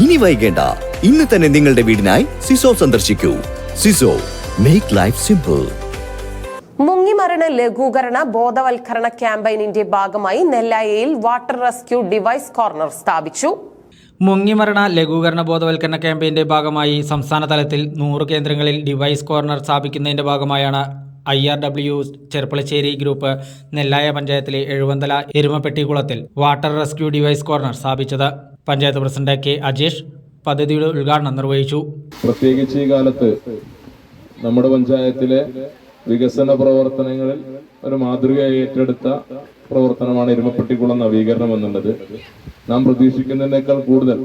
ഇനി വൈകേണ്ട. ഇന്ന് തന്നെ നിങ്ങളുടെ വീടിനായി സിസോ സന്ദർശിക്കൂ. സിസോ മേക്ക് ലൈഫ് സിമ്പിൾ മുങ്ങിമരണ ലഘൂകരണ ബോധവൽക്കരണ ക്യാമ്പയിനിന്റെ ഭാഗമായി നെല്ലായയിൽ വാട്ടർ റെസ്ക്യൂ ഡിവൈസ് കോർണർ സ്ഥാപിച്ചു. മുങ്ങിമരണ ലഘൂകരണ ബോധവൽക്കരണ ക്യാമ്പയിന്റെ ഭാഗമായി സംസ്ഥാന തലത്തിൽ നൂറ് കേന്ദ്രങ്ങളിൽ ഡിവൈസ് കോർണർ സ്ഥാപിക്കുന്നതിന്റെ ഭാഗമായാണ് I R W Cherpulassery group Nellaya പഞ്ചായത്തിലെ എഴുവന്തല എരുമപ്പെട്ടിക്കുളത്തിൽ വാട്ടർ റെസ്ക്യൂ ഡിവൈസ് കോർണർ സ്ഥാപിച്ചത്. പഞ്ചായത്ത് പ്രസിഡന്റ് കെ അജേഷ് പദ്ധതിയുടെ ഉദ്ഘാടനം നിർവഹിച്ചു. പ്രത്യേകിച്ച് ഈ കാലത്ത് നമ്മുടെ പഞ്ചായത്തിലെ വികസന പ്രവർത്തനങ്ങളിൽ ഒരു മാതൃകയായി ഏറ്റെടുത്ത പ്രവർത്തനമാണ് ഇരുമപ്പെട്ടിക്കുളം നവീകരണം എന്നുള്ളത്. നാം പ്രതീക്ഷിക്കുന്നതിനേക്കാൾ കൂടുതൽ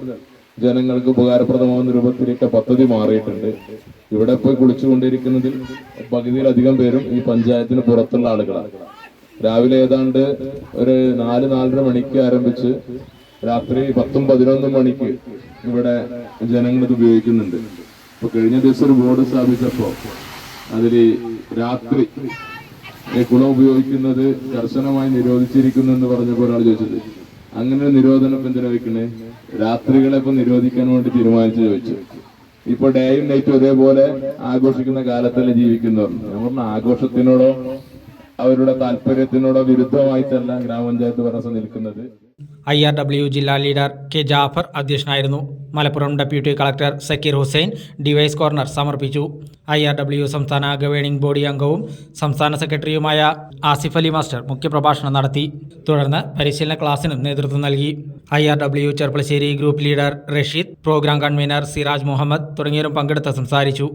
ജനങ്ങൾക്ക് ഉപകാരപ്രദമാകുന്ന രൂപത്തിലേക്ക് പദ്ധതി മാറിയിട്ടുണ്ട്. ഇവിടെ പോയി കുളിച്ചുകൊണ്ടിരിക്കുന്നതിൽ പകുതിയിലധികം പേരും ഈ പഞ്ചായത്തിന് പുറത്തുള്ള ആളുകളാണ്. രാവിലെ ഏതാണ്ട് ഒരു നാല് നാലര മണിക്ക് ആരംഭിച്ച് രാത്രി പത്തും പതിനൊന്നും മണിക്ക് ഇവിടെ ജനങ്ങൾ ഇത് ഉപയോഗിക്കുന്നുണ്ട്. ഇപ്പൊ കഴിഞ്ഞ ദിവസം ഒരു ബോർഡ് സ്ഥാപിച്ചപ്പോ അതിൽ രാത്രി കുളം ഉപയോഗിക്കുന്നത് കർശനമായി നിരോധിച്ചിരിക്കുന്നു എന്ന് പറഞ്ഞപ്പോൾ ഒരാൾ ചോദിച്ചത് അങ്ങനെ ഒരു നിരോധനം എന്തിനാ വെക്കണേ? രാത്രികളെ ഇപ്പൊ നിരോധിക്കാൻ വേണ്ടി തീരുമാനിച്ചു ചോദിച്ചു ഇപ്പൊ ഡേയും നൈറ്റും ഒരേപോലെ ആഘോഷിക്കുന്ന കാലത്തല്ലേ ജീവിക്കുന്നവർ പറഞ്ഞ ആഘോഷത്തിനോടോ അവരുടെ താല്പര്യത്തിനോട് വിരുദ്ധമായിട്ടല്ല ഗ്രാമപഞ്ചായത്ത് പ്രസം നിൽക്കുന്നത്. ഐ ആർ ഡബ്ല്യു ജില്ലാ ലീഡർ കെ ജാഫർ അധ്യക്ഷനായിരുന്നു. Malappuram deputy collector Zakir Hussain device corner സമർപ്പിച്ചു. ഐ ആർ ഡബ്ല്യു സംസ്ഥാന ഗവേണിംഗ് ബോഡി അംഗവും സംസ്ഥാന സെക്രട്ടറിയുമായ ആസിഫ് അലി മാസ്റ്റർ മുഖ്യപ്രഭാഷണം നടത്തി. തുടർന്ന് പരിശീലന ക്ലാസ്സിനും നേതൃത്വം നൽകി. I R W Cherpulassery group leader Rasheed programme convener Siraj Muhammad തുടങ്ങിയവരും പങ്കെടുത്ത് സംസാരിച്ചു.